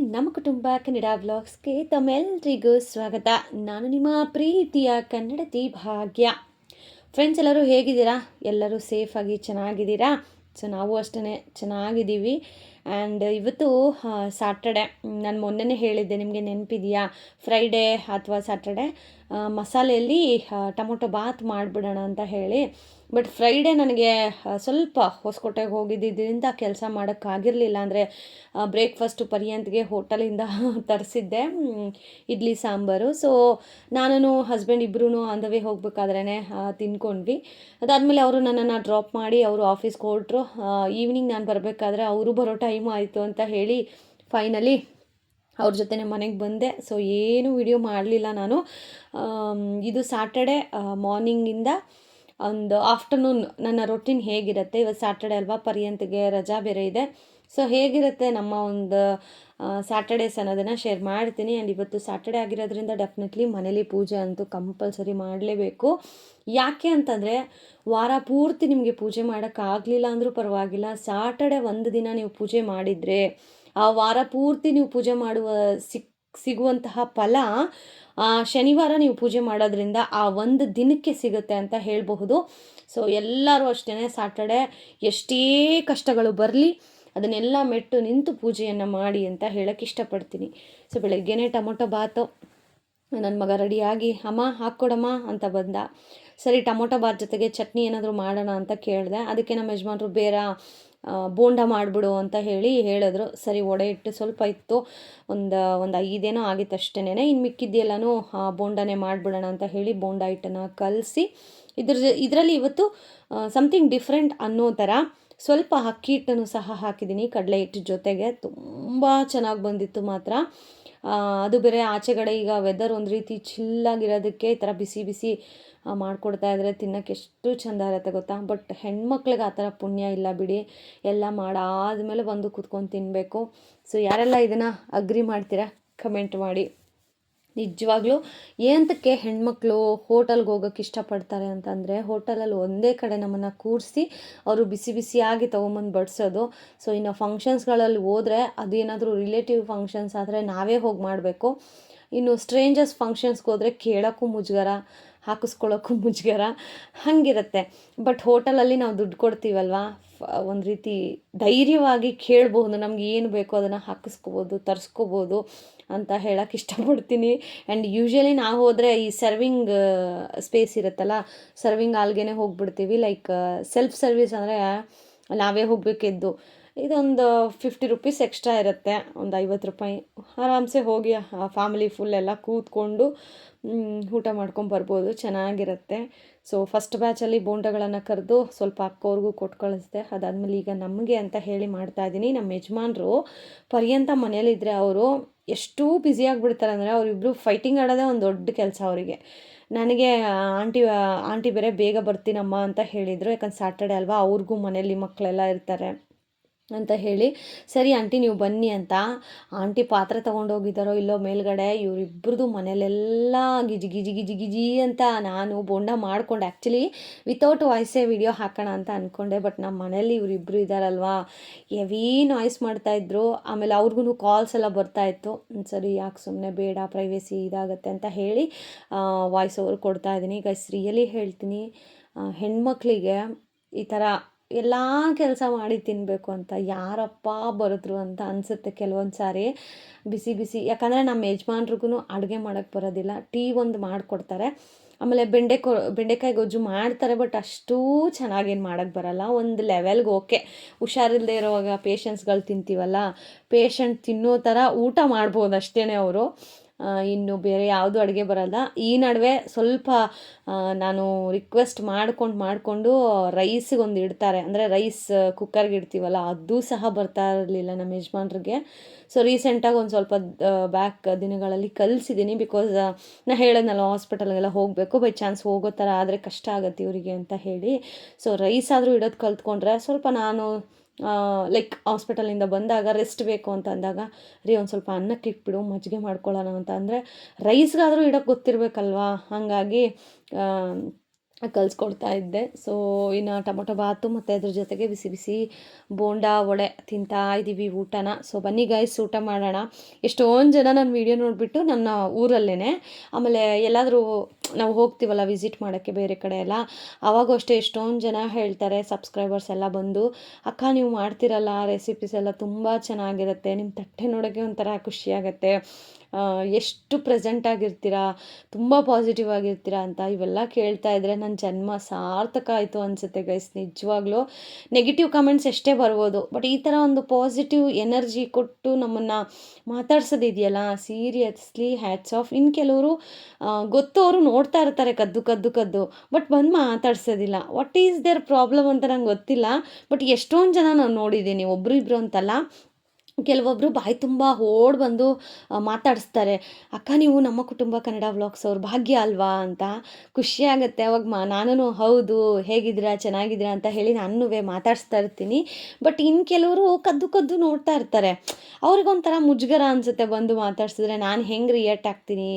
ನಮ್ಮ ಕುಟುಂಬ ಕನ್ನಡ ವ್ಲಾಗ್ಸ್ಗೆ ತಮ್ಮೆಲ್ಲರಿಗೂ ಸ್ವಾಗತ. ನಾನು ನಿಮ್ಮ ಪ್ರೀತಿಯ ಕನ್ನಡತಿ ಭಾಗ್ಯ. ಫ್ರೆಂಡ್ಸ್ ಎಲ್ಲರೂ ಹೇಗಿದ್ದೀರಾ? ಎಲ್ಲರೂ ಸೇಫಾಗಿ ಚೆನ್ನಾಗಿದ್ದೀರಾ? ಸೊ ನಾವು ಅಷ್ಟೇ ಚೆನ್ನಾಗಿದ್ದೀವಿ. ಆ್ಯಂಡ್ ಇವತ್ತು ಸಾಟರ್ಡೆ ನಾನು ಮೊನ್ನೆನೇ ಹೇಳಿದ್ದೆ, ನಿಮಗೆ ನೆನಪಿದೆಯಾ? ಫ್ರೈಡೇ ಅಥವಾ ಸ್ಯಾಟರ್ಡೆ ಮಸಾಲೆಯಲ್ಲಿ ಟೊಮೊಟೊ ಬಾತ್ ಮಾಡಿಬಿಡೋಣ ಅಂತ ಹೇಳಿ. ಬಟ್ ಫ್ರೈಡೇ ನನಗೆ ಸ್ವಲ್ಪ ಹೊಸಕೋಟೆಗೆ ಹೋಗಿದ್ದಿದ್ದರಿಂದ ಕೆಲಸ ಮಾಡೋಕ್ಕಾಗಿರಲಿಲ್ಲ ಅಂದರೆ ಬ್ರೇಕ್ಫಾಸ್ಟು ಪರ್ಯಂತ್ಗೆ ಹೋಟೆಲಿಂದ ತರಿಸಿದ್ದೆ ಇಡ್ಲಿ, ಸಾಂಬಾರು. ಸೊ ನಾನು ಹಸ್ಬೆಂಡ್ ಇಬ್ಬರೂ ಆನ್ ದ ವೇ ಹೋಗ್ಬೇಕಾದ್ರೇ ತಿನ್ಕೊಂಡ್ವಿ. ಅದಾದಮೇಲೆ ಅವರು ನನ್ನನ್ನು ಡ್ರಾಪ್ ಮಾಡಿ ಅವರು ಆಫೀಸ್ಗೆ ಹೊರಟ್ರು ಈವ್ನಿಂಗ್ ನಾನು ಬರಬೇಕಾದ್ರೆ ಅವರು ಬರೋ ಟೈಮ್ ಆಯಿತು ಅಂತ ಹೇಳಿ ಫೈನಲಿ ಅವ್ರ ಜೊತೆ ಮನೆಗೆ ಬಂದೆ. ಸೊ ಏನು ವಿಡಿಯೋ ಮಾಡಲಿಲ್ಲ ನಾನು. ಇದು ಸಾಟರ್ಡೆ ಮಾರ್ನಿಂಗಿಂದ ಒಂದು ಆಫ್ಟರ್ನೂನ್ ನನ್ನ ರೊಟೀನ್ ಹೇಗಿರುತ್ತೆ? ಇವತ್ತು ಸ್ಯಾಟರ್ಡೆ ಅಲ್ವಾ? ಪರ್ಯಂತಿಗೆ ರಜಾ ಬೇರೆ ಇದೆ. ಸೊ ಹೇಗಿರುತ್ತೆ ನಮ್ಮ ಒಂದು ಸ್ಯಾಟರ್ಡೇಸ್ ಅನ್ನೋದನ್ನು ಶೇರ್ ಮಾಡ್ತೀನಿ. ಆ್ಯಂಡ್ ಇವತ್ತು ಸ್ಯಾಟರ್ಡೆ ಆಗಿರೋದ್ರಿಂದ ಡೆಫಿನೆಟ್ಲಿ ಮನೇಲಿ ಪೂಜೆ ಅಂತೂ ಕಂಪಲ್ಸರಿ ಮಾಡಲೇಬೇಕು. ಯಾಕೆ ಅಂತಂದರೆ, ವಾರ ಪೂರ್ತಿ ನಿಮಗೆ ಪೂಜೆ ಮಾಡೋಕ್ಕಾಗಲಿಲ್ಲ ಅಂದರೂ ಪರವಾಗಿಲ್ಲ. ಸ್ಯಾಟರ್ಡೆ ಒಂದು ದಿನ ನೀವು ಪೂಜೆ ಮಾಡಿದರೆ ಆ ವಾರ ಪೂರ್ತಿ ನೀವು ಪೂಜೆ ಮಾಡುವ ಸಿಕ್, ಸಿಗುವಂತಹ ಫಲ ಶನಿವಾರ ನೀವು ಪೂಜೆ ಮಾಡೋದ್ರಿಂದ ಆ ಒಂದು ದಿನಕ್ಕೆ ಸಿಗುತ್ತೆ ಅಂತ ಹೇಳಬಹುದು. ಸೊ ಎಲ್ಲರೂ ಅಷ್ಟೇ ಸಾಟರ್ಡೆ ಎಷ್ಟೇ ಕಷ್ಟಗಳು ಬರಲಿ, ಅದನ್ನೆಲ್ಲ ಮೆಟ್ಟು ನಿಂತು ಪೂಜೆಯನ್ನು ಮಾಡಿ ಅಂತ ಹೇಳಕ್ಕೆ ಇಷ್ಟಪಡ್ತೀನಿ. ಸೊ ಬೆಳಗ್ಗೆನೇ ಟೊಮೊಟೊ ಬಾತು. ನನ್ನ ಮಗ ರೆಡಿಯಾಗಿ, ಅಮ್ಮ ಹಾಕ್ಕೊಡಮ್ಮ ಅಂತ ಬಂದ. ಸರಿ, ಟೊಮೊಟೊ ಬಾತ್ ಜೊತೆಗೆ ಚಟ್ನಿ ಏನಾದರೂ ಮಾಡೋಣ ಅಂತ ಕೇಳಿದೆ. ಅದಕ್ಕೆ ನಮ್ಮ ಯಜಮಾನ್ರು, ಬೇರೆ ಬೋಂಡ ಮಾಡಿಬಿಡು ಅಂತ ಹೇಳಿ ಹೇಳಿದ್ರು. ಸರಿ ಒಡೆ ಇಟ್ಟು ಸ್ವಲ್ಪ ಇತ್ತು. ಒಂದು ಒಂದು ಐದೇನೋ ಆಗಿತ್ತು ಅಷ್ಟೇನೆ ಇನ್ನು ಮಿಕ್ಕಿದ್ದೆಲ್ಲನೂ ಬೋಂಡನೇ ಮಾಡಿಬಿಡೋಣ ಅಂತ ಹೇಳಿ ಬೋಂಡ ಹಿಟ್ಟನ್ನು ಕಲಸಿ, ಇದ್ರ ಇದರಲ್ಲಿ ಇವತ್ತು ಸಮಥಿಂಗ್ ಡಿಫ್ರೆಂಟ್ ಅನ್ನೋ ಥರ ಸ್ವಲ್ಪ ಅಕ್ಕಿ ಹಿಟ್ಟನ್ನು ಸಹ ಹಾಕಿದ್ದೀನಿ. ಕಡಲೆ ಹಿಟ್ಟು ಜೊತೆಗೆ ತುಂಬ ಚೆನ್ನಾಗಿ ಬಂದಿತ್ತು ಮಾತ್ರ. ಅದು ಬೇರೆ ಆಚೆಗಡೆ ಈಗ ವೆದರ್ ಒಂದು ರೀತಿ ಚಿಲ್ಲಾಗಿರೋದಕ್ಕೆ ಈ ಥರ ಬಿಸಿ ಬಿಸಿ ಮಾಡಿಕೊಡ್ತಾ ಇದ್ರೆ ತಿನ್ನೋಕ್ಕೆ ಎಷ್ಟು ಚೆಂದ ಇರುತ್ತೆ ಗೊತ್ತಾ? ಬಟ್ ಹೆಣ್ಮಕ್ಳಿಗೆ ಆ ಥರ ಪುಣ್ಯ ಇಲ್ಲ ಬಿಡಿ. ಎಲ್ಲ ಮಾಡಾದ್ಮೇಲೆ ಬಂದು ಕೂತ್ಕೊಂಡು ತಿನ್ನಬೇಕು ಸೊ ಯಾರೆಲ್ಲ ಇದನ್ನು ಅಗ್ರಿ ಮಾಡ್ತೀರಾ? ಕಮೆಂಟ್ ಮಾಡಿ. ನಿಜವಾಗ್ಲೂ ಏನಂತಕ್ಕೆ ಹೆಣ್ಮಕ್ಳು ಹೋಟೆಲ್ಗೆ ಹೋಗೋಕ್ಕೆ ಇಷ್ಟಪಡ್ತಾರೆ ಅಂತಂದರೆ ಹೋಟೆಲಲ್ಲಿ ಒಂದೇ ಕಡೆ ನಮ್ಮನ್ನು ಕೂರಿಸಿ ಅವರು ಬಿಸಿ ಬಿಸಿಯಾಗಿ ತೊಗೊಂಬಂದು ಬಡಿಸೋದು. ಸೊ ಇನ್ನು ಫಂಕ್ಷನ್ಸ್ಗಳಲ್ಲಿ ಹೋದರೆ ಅದೇನಾದರೂ ರಿಲೇಟಿವ್ ಫಂಕ್ಷನ್ಸ್ ಆದರೆ ನಾವೇ ಹೋಗಿ ಮಾಡಬೇಕು. ಇನ್ನು ಸ್ಟ್ರೇಂಜರ್ಸ್ ಫಂಕ್ಷನ್ಸ್ಗೆ ಹೋದರೆ ಕೇಳೋಕ್ಕೂ ಮುಜುಗರ. ಹಾಕಿಸ್ಕೊಳ್ಳೋಕ್ಕೂ ಮುಜುಗರ ಹಾಗಿರುತ್ತೆ. ಬಟ್ ಹೋಟೆಲಲ್ಲಿ ನಾವು ದುಡ್ಡು ಕೊಡ್ತೀವಲ್ವಾ? ಒಂದು ರೀತಿ ಧೈರ್ಯವಾಗಿ ಕೇಳ್ಬೋದು, ನಮ್ಗೆ ಏನು ಬೇಕೋ ಅದನ್ನು ಹಾಕಿಸ್ಕೋಬೋದು, ತರಿಸ್ಕೋಬೋದು ಅಂತ ಹೇಳಕ್ಕೆ ಇಷ್ಟಪಡ್ತೀನಿ. ಆ್ಯಂಡ್ ಯೂಶ್ವಲಿ ನಾವು ಹೋದರೆ ಈ ಸರ್ವಿಂಗ್ ಸ್ಪೇಸ್ ಇರುತ್ತಲ್ಲ ಸರ್ವಿಂಗ್ ಆಲ್ಗೆ ಹೋಗ್ಬಿಡ್ತೀವಿ. ಲೈಕ್ ಸೆಲ್ಫ್ ಸರ್ವಿಸ್ ಅಂದರೆ ನಾವೇ ಹೋಗಬೇಕಿದ್ದು. ಇದೊಂದು ಫಿಫ್ಟಿ ರುಪೀಸ್ ಎಕ್ಸ್ಟ್ರಾ ಇರುತ್ತೆ. ಒಂದು ಐವತ್ತು ರೂಪಾಯಿ. ಆರಾಮ್ಸೆ ಹೋಗಿ ಫ್ಯಾಮಿಲಿ ಫುಲ್ ಎಲ್ಲ ಕೂತ್ಕೊಂಡು ಊಟ ಮಾಡ್ಕೊಂಡು ಬರ್ಬೋದು. ಚೆನ್ನಾಗಿರುತ್ತೆ. ಸೊ ಫಸ್ಟ್ ಬ್ಯಾಚಲ್ಲಿ ಬೋಂಡಗಳನ್ನು ಕರೆದು ಸ್ವಲ್ಪ ಅಕ್ಕವ್ರಿಗೂ ಕೊಟ್ಟು ಕಳಿಸಿದೆ. ಅದಾದಮೇಲೆ ಈಗ ನಮಗೆ ಅಂತ ಹೇಳಿ ಮಾಡ್ತಾಯಿದ್ದೀನಿ ನಮ್ಮ ಯಜಮಾನ್ರು ಪರ್ಯಂತ ಮನೇಲಿದ್ದರೆ ಅವರು ಎಷ್ಟು ಬ್ಯುಸಿಯಾಗಿಬಿಡ್ತಾರೆ ಅಂದರೆ ಅವರಿಬ್ಬರು ಫೈಟಿಂಗ್ ಆಡೋದೇ ಒಂದು ದೊಡ್ಡ ಕೆಲಸ ಅವರಿಗೆ. ನನಗೆ ಆಂಟಿ ಆಂಟಿ ಬೇರೆ ಬೇಗ ಬರ್ತೀನಮ್ಮ ಅಂತ ಹೇಳಿದರು. ಯಾಕಂದ್ರೆ ಸ್ಯಾಟರ್ಡೆ ಅಲ್ವಾ, ಅವ್ರಿಗೂ ಮನೇಲಿ ಮಕ್ಕಳೆಲ್ಲ ಇರ್ತಾರೆ. ಅಂತ ಹೇಳಿ, ಸರಿ ಆಂಟಿ, ನೀವು ಬನ್ನಿ ಅಂತ ಆಂಟಿ ಪಾತ್ರೆ ತೊಗೊಂಡೋಗಿದ್ದಾರೋ ಇಲ್ಲೋ ಮೇಲ್ಗಡೆ ಇವರಿಬ್ಬರದು ಮನೇಲೆಲ್ಲ ಗಿಜಿ ಗಿಜಿ ಗಿಜಿ ಗಿಜಿ ಅಂತ ನಾನು ಬೋಂಡ ಮಾಡ್ಕೊಂಡು. ಆ್ಯಕ್ಚುಲಿ ವಿತೌಟ್ ವಾಯ್ಸೇ ವಿಡಿಯೋ ಹಾಕೋಣ ಅಂತ ಅಂದ್ಕೊಂಡೆ ಬಟ್ ನಮ್ಮ ಮನೇಲಿ ಇವರಿಬ್ಬರು ಇದ್ದಾರಲ್ವಾ ಹೆವಿ ನಾಯ್ಸ್ ಮಾಡ್ತಾಯಿದ್ರು ಆಮೇಲೆ ಅವ್ರಿಗೂ ಕಾಲ್ಸ್ ಎಲ್ಲ ಬರ್ತಾಯಿತ್ತು ಸರಿ, ಯಾಕೆ ಸುಮ್ಮನೆ ಬೇಡ ಪ್ರೈವೇಸಿ ಇದಾಗುತ್ತೆ ಅಂತ ಹೇಳಿ ವಾಯ್ಸ್ ಓವರ್ ಕೊಡ್ತಾಯಿದ್ದೀನಿ ಈಗ ರಿಯಲಿ ಹೇಳ್ತೀನಿ ಹೆಣ್ಮಕ್ಳಿಗೆ ಈ ಥರ ಎಲ್ಲ ಕೆಲಸ ಮಾಡಿ ತಿನ್ನಬೇಕು ಅಂತ ಯಾರಪ್ಪ ಬರೆದ್ರು ಅಂತ ಅನಿಸುತ್ತೆ ಕೆಲವೊಂದು ಸಾರಿ ಬಿಸಿ ಬಿಸಿ, ಯಾಕಂದರೆ ನಮ್ಮ ಯಜಮಾನ್ರಿಗೂ ಅಡುಗೆ ಮಾಡೋಕ್ಕೆ ಬರೋದಿಲ್ಲ. ಟೀ ಒಂದು ಮಾಡಿಕೊಡ್ತಾರೆ. ಆಮೇಲೆ ಬೆಂಡೆಕೊ ಬೆಂಡೆಕಾಯಿ ಗೊಜ್ಜು ಮಾಡ್ತಾರೆ, ಬಟ್ ಅಷ್ಟೂ ಚೆನ್ನಾಗೇನು ಮಾಡೋಕ್ಕೆ ಬರಲ್ಲ. ಒಂದು ಲೆವೆಲ್ಗೆ ಓಕೆ. ಹುಷಾರಿಲ್ಲದೆ ಇರೋವಾಗ ಪೇಷಂಟ್ಸ್ಗಳು ತಿಂತೀವಲ್ಲ ಪೇಷಂಟ್ ತಿನ್ನೋ ಥರ ಊಟ ಮಾಡ್ಬೋದು ಅಷ್ಟೇ ಅವರು. ಇನ್ನು ಬೇರೆ ಯಾವುದು ಅಡುಗೆ ಬರಲ್ಲ. ಈ ನಡುವೆ ಸ್ವಲ್ಪ ನಾನು ರಿಕ್ವೆಸ್ಟ್ ಮಾಡ್ಕೊಂಡು ಮಾಡಿಕೊಂಡು ರೈಸಿಗೆ ಒಂದು ಇಡ್ತಾರೆ. ಅಂದರೆ ರೈಸ್ ಕುಕ್ಕರ್ಗೆ ಇಡ್ತೀವಲ್ಲ, ಅದು ಸಹ ಬರ್ತಾ ಇರಲಿಲ್ಲ ನಮ್ಮ ಯಜಮಾನ್ರಿಗೆ. ಸೊ ರೀಸೆಂಟಾಗಿ ಒಂದು ಸ್ವಲ್ಪ ಬ್ಯಾಕ್ ದಿನಗಳಲ್ಲಿ ಕಲಿಸಿದ್ದೀನಿ ಬಿಕಾಸ್ ನಾನು ಹೇಳೋದ್ನಲ್ಲ ಹಾಸ್ಪಿಟಲ್ಗೆಲ್ಲ ಹೋಗಬೇಕು ಬೈ ಚಾನ್ಸ್ ಹೋಗೋ ಥರ ಆದರೆ ಕಷ್ಟ ಆಗುತ್ತೆ ಇವರಿಗೆ ಅಂತ ಹೇಳಿ. ಸೊ ರೈಸ್ ಆದರೂ ಇಡೋದು ಕಲ್ತ್ಕೊಂಡ್ರೆ ಸ್ವಲ್ಪ ನಾನು ಲೈಕ್ ಹಾಸ್ಪಿಟಲಿಂದ ಬಂದಾಗ ರೆಸ್ಟ್ ಬೇಕು ಅಂತ ಅಂದಾಗ, ರೀ ಒಂದು ಸ್ವಲ್ಪ ಅನ್ನಕ್ಕೆ ಇಟ್ಬಿಡು, ಮಜ್ಜಿಗೆ ಮಾಡ್ಕೊಳ್ಳೋಣ ಅಂತ. ಅಂದರೆ ರೈಸ್ಗಾದರೂ ಇಡೋಕ್ಕೆ ಗೊತ್ತಿರಬೇಕಲ್ವಾ? ಹಾಗಾಗಿ ಕಲಿಸ್ಕೊಡ್ತಾ ಇದ್ದೆ. ಸೊ ಇನ್ನು ಟೊಮೊಟೊ ಬಾತು ಮತ್ತು ಅದ್ರ ಜೊತೆಗೆ ಬಿಸಿ ಬಿಸಿ ಬೋಂಡಾ, ವಡೆ ತಿಂತಾ ಇದ್ದೀವಿ ಊಟನ. ಸೊ ಬನ್ನಿ ಗೈಸ್ ಊಟ ಮಾಡೋಣ. ಎಷ್ಟೊಂದು ಜನ ನನ್ನ ವೀಡಿಯೋ ನೋಡಿಬಿಟ್ಟು ನನ್ನ ಊರಲ್ಲೇ ಆಮೇಲೆ ಎಲ್ಲಾದರೂ ನಾವು ಹೋಗ್ತೀವಲ್ಲ ವಿಸಿಟ್ ಮಾಡೋಕ್ಕೆ ಬೇರೆ ಕಡೆ ಎಲ್ಲ. ಅವಾಗೂ ಅಷ್ಟೇ ಎಷ್ಟೊಂದು ಜನ ಹೇಳ್ತಾರೆ ಸಬ್ಸ್ಕ್ರೈಬರ್ಸ್ ಎಲ್ಲ ಬಂದು, ಅಕ್ಕ, ನೀವು ಮಾಡ್ತಿರಲ್ಲ ರೆಸಿಪೀಸ್ ಎಲ್ಲ ತುಂಬ ಚೆನ್ನಾಗಿರುತ್ತೆ ನಿಮ್ಮ ತಟ್ಟೆ ನೋಡೋಕ್ಕೆ ಒಂಥರ ಖುಷಿಯಾಗತ್ತೆ. ಎಷ್ಟು ಪ್ರೆಸೆಂಟ್ ಆಗಿರ್ತೀರಾ, ತುಂಬ ಪಾಸಿಟಿವ್ ಆಗಿರ್ತೀರಾ ಅಂತ ಇವೆಲ್ಲ ಕೇಳ್ತಾ ಇದ್ದರೆ ನನ್ನ ಜನ್ಮ ಸಾರ್ಥಕ ಆಯಿತು ಅನಿಸುತ್ತೆ ಗೈಸ್ ನಿಜವಾಗ್ಲೂ. ನೆಗೆಟಿವ್ ಕಮೆಂಟ್ಸ್ ಎಷ್ಟೇ ಬರ್ಬೋದು ಬಟ್ ಈ ಥರ ಒಂದು ಪಾಸಿಟಿವ್ ಎನರ್ಜಿ ಕೊಟ್ಟು ನಮ್ಮನ್ನು ಮಾತಾಡ್ಸೋದಿದೆಯಲ್ಲ ಸೀರಿಯಸ್ಲಿ ಹ್ಯಾಟ್ಸ್ ಆಫ್ ಇನ್ನು ಕೆಲವರು ಗೊತ್ತವರು ನೋಡ್ತಾ ಇರ್ತಾರೆ ಕದ್ದು ಕದ್ದು ಕದ್ದು ಬಟ್ ಬಂದು ಮಾತಾಡ್ಸೋದಿಲ್ಲ. ವಾಟ್ ಈಸ್ ದೇರ್ ಪ್ರಾಬ್ಲಮ್ ಅಂತ ನಂಗೆ ಗೊತ್ತಿಲ್ಲ ಬಟ್ ಎಷ್ಟೊಂದು ಜನ ನಾನು ನೋಡಿದ್ದೀನಿ, ಒಬ್ರು ಇಬ್ಬರು ಅಂತಲ್ಲ. ಕೆಲವೊಬ್ಬರು ಬಾಯಿ ತುಂಬ ಓಡ್ ಬಂದು ಮಾತಾಡಿಸ್ತಾರೆ. ಅಕ್ಕ, ನೀವು ನಮ್ಮ ಕುಟುಂಬ ಕನ್ನಡ ವ್ಲಾಗ್ಸ್ ಅವ್ರ ಭಾಗ್ಯ ಅಲ್ವಾ? ಅಂತ ಖುಷಿ ಆಗುತ್ತೆ. ಅವಾಗ ಮಾ ನಾನು ಹೌದು, ಹೇಗಿದ್ದೀರಾ, ಚೆನ್ನಾಗಿದ್ದೀರಾ? ಅಂತ ಹೇಳಿ ನಾನು ಮಾತಾಡಿಸ್ತಾ ಇರ್ತೀನಿ. ಬಟ್ ಇನ್ನು ಕೆಲವರು ಕದ್ದು ಕದ್ದು ನೋಡ್ತಾ ಇರ್ತಾರೆ. ಅವ್ರಿಗೊಂಥರ ಮುಜುಗರ ಅನಿಸುತ್ತೆ ಬಂದು ಮಾತಾಡ್ಸಿದ್ರೆ. ನಾನು ಹೆಂಗೆ ರಿಯಾಕ್ಟ್ ಆಗ್ತೀನಿ?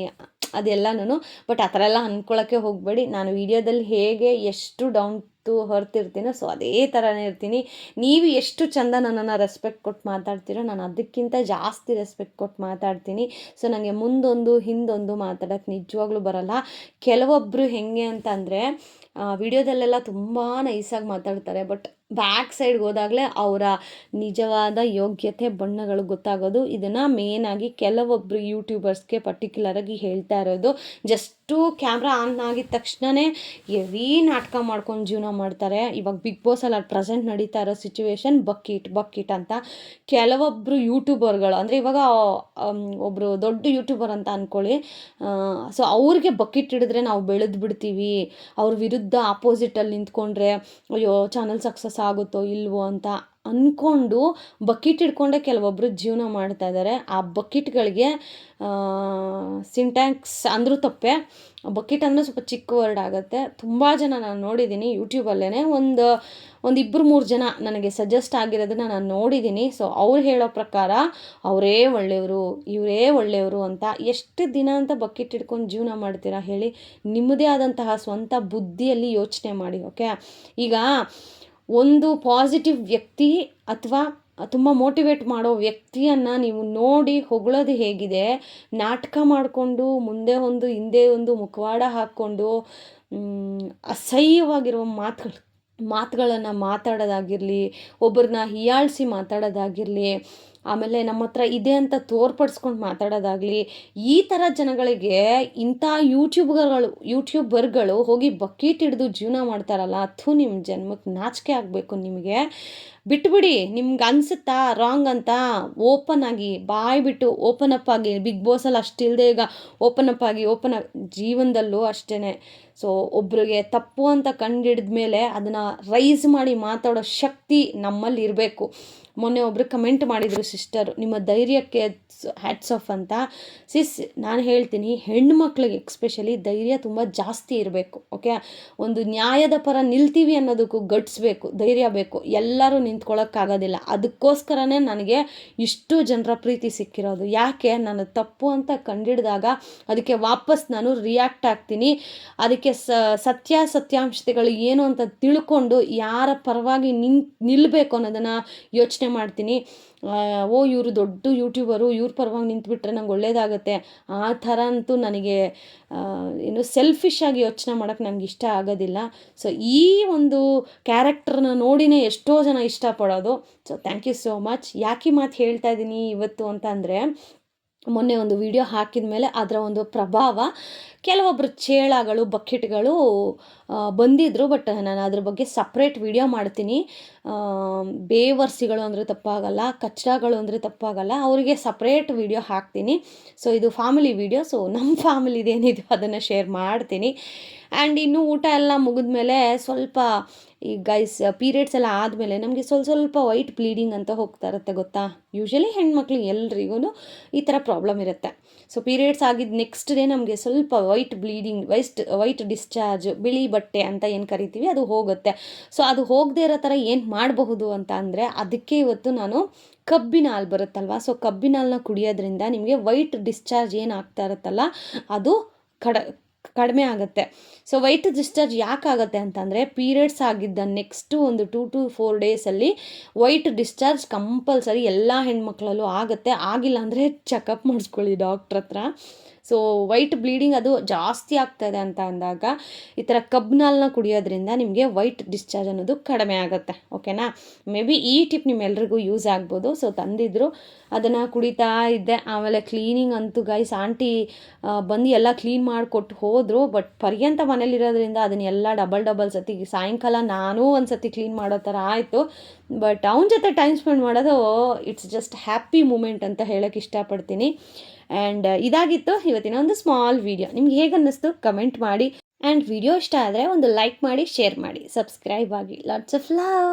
ಅದೆಲ್ಲನೂ ಬಟ್ ಆ ಥರ ಎಲ್ಲ ಅಂದ್ಕೊಳ್ಳೋಕ್ಕೆ ಹೋಗಬೇಡಿ. ನಾನು ವೀಡಿಯೋದಲ್ಲಿ ಹೇಗೆ ಎಷ್ಟು ಡೌನ್ ತು ಹೊರ್ತಿರ್ತೀನೋ ಸೊ ಅದೇ ಥರನೇ ಇರ್ತೀನಿ. ನೀವು ಎಷ್ಟು ಚಂದ ನನ್ನನ್ನು ರೆಸ್ಪೆಕ್ಟ್ ಕೊಟ್ಟು ಮಾತಾಡ್ತೀರೋ, ನಾನು ಅದಕ್ಕಿಂತ ಜಾಸ್ತಿ ರೆಸ್ಪೆಕ್ಟ್ ಕೊಟ್ಟು ಮಾತಾಡ್ತೀನಿ. ಸೊ ನನಗೆ ಮುಂದೊಂದು, ಹಿಂದೊಂದು ಮಾತಾಡೋಕ್ಕೆ ನಿಜವಾಗ್ಲೂ ಬರಲ್ಲ. ಕೆಲವೊಬ್ಬರು ಹೆಂಗೆ ಅಂತಂದರೆ ವಿಡಿಯೋದಲ್ಲೆಲ್ಲ ತುಂಬ ನೈಸಾಗಿ ಮಾತಾಡ್ತಾರೆ. ಬಟ್ ಬ್ಯಾಕ್ ಸೈಡ್ಗೆ ಹೋದಾಗಲೇ ಅವರ ನಿಜವಾದ ಯೋಗ್ಯತೆ, ಬಣ್ಣಗಳು ಗೊತ್ತಾಗೋದು. ಇದನ್ನು ಮೇನಾಗಿ ಕೆಲವೊಬ್ಬರು ಯೂಟ್ಯೂಬರ್ಸ್ಗೆ ಪರ್ಟಿಕ್ಯುಲರಾಗಿ ಹೇಳ್ತಾ ಇರೋದು. ಜಸ್ಟು ಕ್ಯಾಮ್ರಾ ಆನ್ ಆಗಿದ ತಕ್ಷಣವೇ ಎವಿ ನಾಟಕ ಮಾಡ್ಕೊಂಡು ಜೀವನ ಮಾಡ್ತಾರೆ. ಇವಾಗ ಬಿಗ್ ಬಾಸಲ್ಲಿ ಅದು ಪ್ರೆಸೆಂಟ್ ನಡೀತಾ ಇರೋ ಸಿಚುವೇಶನ್ ಬಕ್ಕಿಟ್ ಬಕ್ಕಿಟ್ ಅಂತ. ಕೆಲವೊಬ್ಬರು ಯೂಟ್ಯೂಬರ್ಗಳು, ಅಂದರೆ ಇವಾಗ ಒಬ್ಬರು ದೊಡ್ಡ ಯೂಟ್ಯೂಬರ್ ಅಂತ ಅಂದ್ಕೊಳ್ಳಿ ಸೊ ಅವ್ರಿಗೆ ಬಕ್ಕಿಟ್ ಹಿಡಿದ್ರೆ ನಾವು ಬೆಳೆದು ಬಿಡ್ತೀವಿ. ಅವ್ರ ವಿರುದ್ಧ ಆಪೋಸಿಟಲ್ಲಿ ನಿಂತ್ಕೊಂಡ್ರೆ, ಅಯ್ಯೋ ಚಾನಲ್ ಸಕ್ಸಸ್ ಆಗುತ್ತೋ, ಇಲ್ವೋ ಅಂತ ಅಂದ್ಕೊಂಡು ಬಕೆಟ್ ಹಿಡ್ಕೊಂಡೆ ಕೆಲವೊಬ್ಬರು ಜೀವನ ಮಾಡ್ತಾ ಇದ್ದಾರೆ ಆ ಬಕೆಟ್ಗಳಿಗೆ ಸಿಂಟ್ಯಾಕ್ಸ್ ಅಂದರೂ ತಪ್ಪೆ. ಬಕೆಟ್ ಅಂದರೆ ಸ್ವಲ್ಪ ಚಿಕ್ಕ ವರ್ಡ್ ಆಗುತ್ತೆ. ತುಂಬ ಜನ ನಾನು ನೋಡಿದ್ದೀನಿ ಯೂಟ್ಯೂಬಲ್ಲೇ ಒಂದು ಒಂದು ಇಬ್ಬರು ಮೂರು ಜನ ನನಗೆ ಸಜೆಸ್ಟ್ ಆಗಿರೋದನ್ನ ನಾನು ನೋಡಿದ್ದೀನಿ ಸೊ ಅವ್ರು ಹೇಳೋ ಪ್ರಕಾರ ಅವರೇ ಒಳ್ಳೆಯವರು, ಇವರೇ ಒಳ್ಳೆಯವರು ಅಂತ ಎಷ್ಟು ದಿನ ಅಂತ ಬಕೆಟ್ ಹಿಡ್ಕೊಂಡು ಜೀವನ ಮಾಡ್ತೀರಾ ಹೇಳಿ ನಿಮ್ಮದೇ ಆದಂತಹ ಸ್ವಂತ ಬುದ್ಧಿಯಲ್ಲಿ ಯೋಚನೆ ಮಾಡಿ, ಓಕೆ? ಈಗ ಒಂದು ಪಾಸಿಟಿವ್ ವ್ಯಕ್ತಿ ಅಥವಾ ತುಂಬ ಮೋಟಿವೇಟ್ ಮಾಡೋ ವ್ಯಕ್ತಿಯನ್ನು ನೀವು ನೋಡಿ ಹೊಗಳೋದು ಹೇಗಿದೆ. ನಾಟಕ ಮಾಡಿಕೊಂಡು, ಮುಂದೆ ಒಂದು, ಹಿಂದೆ ಒಂದು ಮುಖವಾಡ ಹಾಕ್ಕೊಂಡು ಅಸಹ್ಯವಾಗಿರುವ ಮಾತುಗಳು, ಮಾತುಗಳನ್ನು ಮಾತಾಡೋದಾಗಿರಲಿ ಒಬ್ಬರನ್ನ ಹೀಯಾಳಿಸಿ ಮಾತಾಡೋದಾಗಿರಲಿ ಆಮೇಲೆ ನಮ್ಮ ಹತ್ರ ಇದೆ ಅಂತ ತೋರ್ಪಡಿಸ್ಕೊಂಡು ಮಾತಾಡೋದಾಗಲಿ, ಈ ಥರ ಜನಗಳಿಗೆ ಇಂಥ ಯೂಟ್ಯೂಬ್ಗಳು ಯೂಟ್ಯೂಬರ್ಗಳು ಹೋಗಿ ಬಕೀಟ್ ಹಿಡಿದು ಜೀವನ ಮಾಡ್ತಾರಲ್ಲ ಅಥು ನಿಮ್ಮ ಜನ್ಮಕ್ಕೆ ನಾಚಿಕೆ ಆಗಬೇಕು ನಿಮಗೆ. ಬಿಟ್ಬಿಡಿ, ನಿಮ್ಗೆ ಅನ್ಸುತ್ತಾ ರಾಂಗ್ ಅಂತ ಓಪನ್ ಆಗಿ, ಬಾಯ್ ಬಿಟ್ಟು ಓಪನ್ ಅಪ್ ಆಗಿ ಬಿಗ್ ಬಾಸಲ್ಲಿ ಅಷ್ಟಿಲ್ಲದೆ ಈಗ ಓಪನ್ ಅಪ್ ಆಗಿ ಓಪನ್ ಜೀವನದಲ್ಲೂ ಅಷ್ಟೇ ಸೊ ಒಬ್ರಿಗೆ ತಪ್ಪು ಅಂತ ಕಂಡಿಡಿದ ಮೇಲೆ ಅದನ್ನು ರೈಸ್ ಮಾಡಿ ಮಾತಾಡೋ ಶಕ್ತಿ ನಮ್ಮಲ್ಲಿ ಇರಬೇಕು. ಮೊನ್ನೆ ಒಬ್ಬರು ಕಮೆಂಟ್ ಮಾಡಿದರು ಸಿಸ್ಟರ್ ನಿಮ್ಮ ಧೈರ್ಯಕ್ಕೆ ಹ್ಯಾಟ್ಸ್ ಆಫ್ ಅಂತ. ಸಿಸ್ ನಾನು ಹೇಳ್ತೀನಿ, ಹೆಣ್ಣು ಮಕ್ಳಿಗೆ ಎಕ್ಸ್ಪೆಷಲಿ ಧೈರ್ಯ ತುಂಬ ಜಾಸ್ತಿ ಇರಬೇಕು ಓಕೆ ಒಂದು ನ್ಯಾಯದ ಪರ ನಿಲ್ತೀವಿ ಅನ್ನೋದಕ್ಕೂ ಗಟ್ಸ್ಬೇಕು ಧೈರ್ಯ ಬೇಕು. ಎಲ್ಲರೂ ನಿಂತ್ಕೊಳ್ಳೋಕ್ಕಾಗೋದಿಲ್ಲ ಅದಕ್ಕೋಸ್ಕರನೇ ನನಗೆ ಇಷ್ಟು ಜನರ ಪ್ರೀತಿ ಸಿಕ್ಕಿರೋದು. ಯಾಕೆ? ನಾನು ತಪ್ಪು ಅಂತ ಕಂಡಿಡಿದಾಗ ಅದಕ್ಕೆ ವಾಪಸ್ ನಾನು ರಿಯಾಕ್ಟ್ ಆಗ್ತೀನಿ. ಅದಕ್ಕೆ ಸತ್ಯ ಸತ್ಯಾಂಶತೆಗಳು ಏನು ಅಂತ ತಿಳ್ಕೊಂಡು ಯಾರ ಪರವಾಗಿ ನಿನ್ ನಿಲ್ಲಬೇಕು ಅನ್ನೋದನ್ನು ಯೋಚನೆ ಮಾಡ್ತೀನಿ. ಓ, ಇವರು ದೊಡ್ಡ ಯೂಟ್ಯೂಬರು, ಇವ್ರ ಪರವಾಗಿ ನಿಂತುಬಿಟ್ರೆ ನಂಗೆ ಒಳ್ಳೇದಾಗುತ್ತೆ. ಆ ಥರ ಅಂತೂ ನನಗೆ ಏನು ಸೆಲ್ಫಿಶ್ ಆಗಿ ಯೋಚನೆ ಮಾಡೋಕ್ಕೆ ನನಗೆ ಇಷ್ಟ ಆಗೋದಿಲ್ಲ. ಸೊ ಈ ಒಂದು ಕ್ಯಾರೆಕ್ಟರ್ನ ನೋಡಿನೇ ಎಷ್ಟೋ ಜನ ಇಷ್ಟಪಡೋದು. So thank you so much ಯಾಕೆ ಮಾತು ಹೇಳ್ತಾ ಇದ್ದೀನಿ ಇವತ್ತು ಅಂತ ಮೊನ್ನೆ ಒಂದು ವಿಡಿಯೋ ಹಾಕಿದ ಮೇಲೆ ಅದರ ಒಂದು ಪ್ರಭಾವ ಕೆಲವೊಬ್ಬರು ಚೇಳಗಳು ಬಕೆಟ್ಗಳು ಬಂದಿದ್ದರು ಬಟ್ ನಾನು ಅದ್ರ ಬಗ್ಗೆ ಸಪ್ರೇಟ್ ವಿಡಿಯೋ ಮಾಡ್ತೀನಿ. ಬೇವರ್ಸಿಗಳು ಅಂದರೆ ತಪ್ಪಾಗಲ್ಲ ಕಚ್ಚಾಗಳು ಅಂದರೆ ತಪ್ಪಾಗಲ್ಲ, ಅವರಿಗೆ ಸಪ್ರೇಟ್ ವಿಡಿಯೋ ಹಾಕ್ತೀನಿ. ಸೊ ಇದು ಫ್ಯಾಮಿಲಿ ವಿಡಿಯೋ ಸೊ ನಮ್ಮ ಫ್ಯಾಮಿಲಿದೇನಿದೆ ಅದನ್ನು ಶೇರ್ ಮಾಡ್ತೀನಿ. ಆ್ಯಂಡ್ ಇನ್ನು ಊಟ ಎಲ್ಲ ಮುಗಿದ್ಮೇಲೆ ಸ್ವಲ್ಪ ಈ ಗೈಸ್ ಪೀರಿಯಡ್ಸ್ ಎಲ್ಲ ಆದಮೇಲೆ ನಮಗೆ ಸ್ವಲ್ಪ ಸ್ವಲ್ಪ ವೈಟ್ ಬ್ಲೀಡಿಂಗ್ ಅಂತ ಹೋಗ್ತಾ ಇರುತ್ತೆ ಗೊತ್ತಾ? ಯೂಶ್ವಲಿ ಹೆಣ್ಮಕ್ಳು ಎಲ್ರಿಗೂ ಈ ಥರ ಪ್ರಾಬ್ಲಮ್ ಇರುತ್ತೆ. ಸೊ ಪೀರಿಯಡ್ಸ್ ಆಗಿದ್ದ ನೆಕ್ಸ್ಟ್ ಡೇ ನಮಗೆ ಸ್ವಲ್ಪ white bleeding waste white discharge ಬಿಳಿ ಬಟ್ಟೆ ಅಂತ ಏನು ಕರಿತೀವಿ, ಅದು ಹೋಗುತ್ತೆ. ಸೊ ಅದು ಹೋಗದೇ ಇರೋ ಥರ ಏನು ಮಾಡಬಹುದು ಅಂತ ಅಂದರೆ ಅದಕ್ಕೆ ಇವತ್ತು ನಾನು ಕಬ್ಬಿನ ಹಾಲು ಬರುತ್ತಲ್ವ? ಸೊ ಕಬ್ಬಿನ ಹಾಲನ್ನ ಕುಡಿಯೋದ್ರಿಂದ ನಿಮಗೆ ವೈಟ್ ಡಿಸ್ಚಾರ್ಜ್ ಏನು ಆಗ್ತಾ ಇರುತ್ತಲ್ಲ, ಅದು ಕಡ ಕಡಿಮೆ ಆಗುತ್ತೆ. ಸೊ ವೈಟ್ ಡಿಸ್ಚಾರ್ಜ್ ಯಾಕಾಗುತ್ತೆ ಅಂತಂದರೆ ಪೀರಿಯಡ್ಸ್ ಆಗಿದ್ದ ನೆಕ್ಸ್ಟು ಒಂದು ಟೂ ಟು ಫೋರ್ ಡೇಸಲ್ಲಿ ವೈಟ್ ಡಿಸ್ಚಾರ್ಜ್ ಕಂಪಲ್ಸರಿ ಎಲ್ಲ ಹೆಣ್ಮಕ್ಳಲ್ಲೂ ಆಗುತ್ತೆ. ಆಗಿಲ್ಲ ಅಂದರೆ ಚೆಕಪ್ ಮಾಡಿಸ್ಕೊಳ್ಳಿ ಡಾಕ್ಟ್ರ್ ಹತ್ರ. ಸೊ ವೈಟ್ ಬ್ಲೀಡಿಂಗ್ ಅದು ಜಾಸ್ತಿ ಆಗ್ತಾಯಿದೆ ಅಂತ ಅಂದಾಗ, ಈ ಥರ ಕಬ್ಬಿನಾಲನ್ನ ಕುಡಿಯೋದ್ರಿಂದ ನಿಮಗೆ ವೈಟ್ ಡಿಸ್ಚಾರ್ಜ್ ಅನ್ನೋದು ಕಡಿಮೆ ಆಗುತ್ತೆ ಓಕೆನಾ ಮೇ ಬಿ ಈ ಟಿಪ್ ನಿಮ್ಮೆಲ್ಲರಿಗೂ ಯೂಸ್ ಆಗ್ಬೋದು. ಸೊ ತಂದಿದ್ರು, ಅದನ್ನು ಕುಡಿತಾ ಇದ್ದೆ. ಆಮೇಲೆ ಕ್ಲೀನಿಂಗ್ ಅಂತೂ ಗೈಸ್ ಆಂಟಿ ಬಂದು ಎಲ್ಲ ಕ್ಲೀನ್ ಮಾಡಿಕೊಟ್ಟು ಹೋದರು. ಬಟ್ ಪರ್ಯಂತ ಮನೇಲಿರೋದ್ರಿಂದ ಅದನ್ನೆಲ್ಲ ಡಬಲ್ ಡಬಲ್ ಸತಿ, ಸಾಯಂಕಾಲ ನಾನೂ ಒಂದು ಸತಿ ಕ್ಲೀನ್ ಮಾಡೋ ಥರ ಆಯಿತು. ಬಟ್ ಅವನ ಜೊತೆ ಟೈಮ್ ಸ್ಪೆಂಡ್ ಮಾಡೋದು ಇಟ್ಸ್ ಜಸ್ಟ್ ಹ್ಯಾಪಿ ಮೂಮೆಂಟ್ ಅಂತ ಹೇಳೋಕ್ಕೆ ಇಷ್ಟಪಡ್ತೀನಿ. ಆ್ಯಂಡ್ ಇದಾಗಿತ್ತು ಇವತ್ತಿನ ಒಂದು ಸ್ಮಾಲ್ ವೀಡಿಯೋ ನಿಮ್ಗೆ ಹೇಗೆ ಅನ್ನಿಸ್ತು? ಕಮೆಂಟ್ ಮಾಡಿ. ಆ್ಯಂಡ್ ವಿಡಿಯೋ ಇಷ್ಟ ಆದರೆ ಒಂದು ಲೈಕ್ ಮಾಡಿ ಶೇರ್ ಮಾಡಿ. ಸಬ್ಸ್ಕ್ರೈಬ್ ಆಗಿ. Lots of love